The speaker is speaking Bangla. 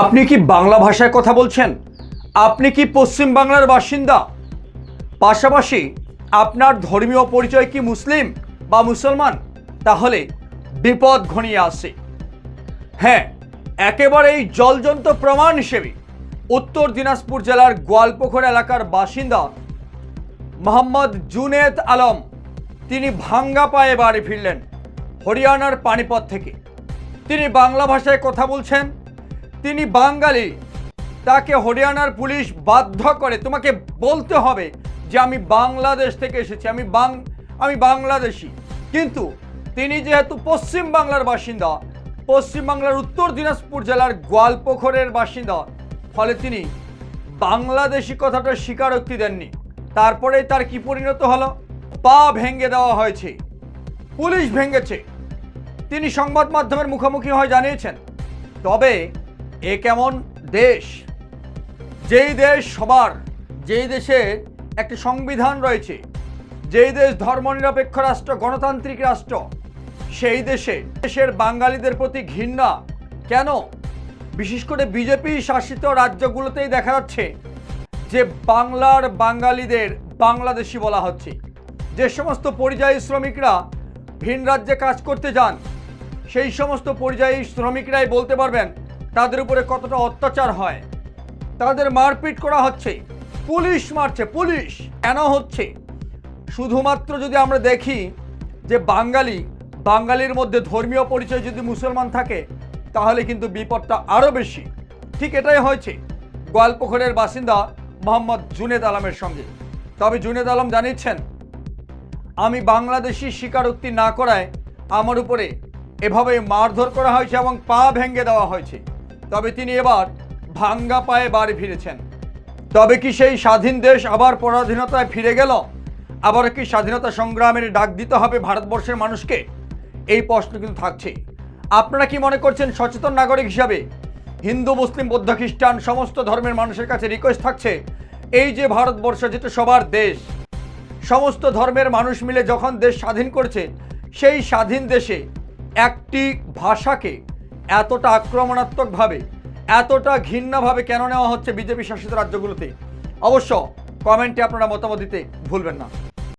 আপনি কি বাংলা ভাষায় কথা বলছেন? আপনি কি পশ্চিম বাংলার বাসিন্দা? পাশাপাশি আপনার ধর্মীয় পরিচয় কি মুসলিম বা মুসলমান? তাহলে বিপদ ঘনিয়ে আসে। হ্যাঁ একেবারে এই জলজন্ত প্রমাণ হিসেবে উত্তর দিনাজপুর জেলার গোয়ালপুকুর এলাকার বাসিন্দা মোহাম্মদ জুনেদ আলম, তিনি ভাঙ্গা পায়ে বাড়ি ফিরলেন হরিয়ানার পানিপথ থেকে। তিনি বাংলা ভাষায় কথা বলছেন তিনি বাঙালি। তাকে হরিয়ানার পুলিশ বাধ্য করে, তোমাকে বলতে হবে যে আমি বাংলাদেশ থেকে এসেছি, আমি বাং, আমি বাংলাদেশি। কিন্তু তিনি যেহেতু পশ্চিম বাংলার বাসিন্দা, পশ্চিম বাংলার উত্তর দিনাজপুর জেলার গোয়ালপোখরের বাসিন্দা, ফলে তিনি বাংলাদেশি কথাটা স্বীকারোক্তি দেননি। তারপরে তার কি পরিণত হলো? পা ভেঙে দেওয়া হয়েছে, পুলিশ ভেঙেছে। তিনি সংবাদ মাধ্যমের মুখোমুখি হয় জানিয়েছেন। তবে এ কেমন দেশ? যেই দেশ সবার, যেই দেশের একটি সংবিধান রয়েছে, যেই দেশ ধর্মনিরপেক্ষ রাষ্ট্র, গণতান্ত্রিক রাষ্ট্র, সেই দেশে দেশের বাঙালিদের প্রতি ঘৃণা। কেন? বিশেষ করে বিজেপি শাসিত রাজ্যগুলোতেই দেখা যাচ্ছে যে বাংলার বাঙালিদের বাংলাদেশি বলা হচ্ছে। যে সমস্ত পরিযায়ী শ্রমিকরা ভিন রাজ্যে কাজ করতে যান, সেই সমস্ত পরিযায়ী শ্রমিকরাই বলতে পারবেন তাদের উপরে কতটা অত্যাচার হয়? তাদের মারপিট করা হচ্ছে। পুলিশ মারছে, পুলিশ! কেন হচ্ছে? শুধুমাত্র যদি আমরা দেখি যে বাঙালি, বাঙালির মধ্যে ধর্মীয় পরিচয় যদি মুসলমান থাকে, তাহলে কিন্তু বিপদটা আরও বেশি। ঠিক এটাই হয়েছে। গোয়ালপুকুরের বাসিন্দা মোহাম্মদ জুনেদ আলমের সঙ্গে। তবে জুনেদ আলম জানিয়েছেন, আমি বাংলাদেশি স্বীকারোক্তি না করায় আমার উপরে এভাবে মারধর করা হয়েছে এবং পা ভেঙে দেওয়া হয়েছে। তবে তিনি এবার ভাঙ্গা পায়ে বাড়ি ফিরেছেন। তবে কি সেই স্বাধীন দেশ আবার পরাধীনতায় ফিরে গেল? আবার কি স্বাধীনতা সংগ্রামের ডাক দিতে হবে ভারতবর্ষের মানুষকে? এই প্রশ্ন কিন্তু থাকছে। আপনারা কি মনে করছেন সচেতন নাগরিক হিসাবে? হিন্দু, মুসলিম, বৌদ্ধ, খ্রিস্টান, সমস্ত ধর্মের মানুষের কাছে রিকোয়েস্ট থাকছে, এই যে ভারতবর্ষ যেটা সবার দেশ, সমস্ত ধর্মের মানুষ মিলে যখন দেশ স্বাধীন করছে, সেই স্বাধীন দেশে একটি ভাষাকে এতটা আক্রমণাত্মকভাবে এতটা ঘৃণ্যভাবে কেন নেওয়া হচ্ছে বিজেপি শাসিত রাজ্যগুলোতে? অবশ্য কমেন্টে আপনারা মতামত দিতে ভুলবেন না।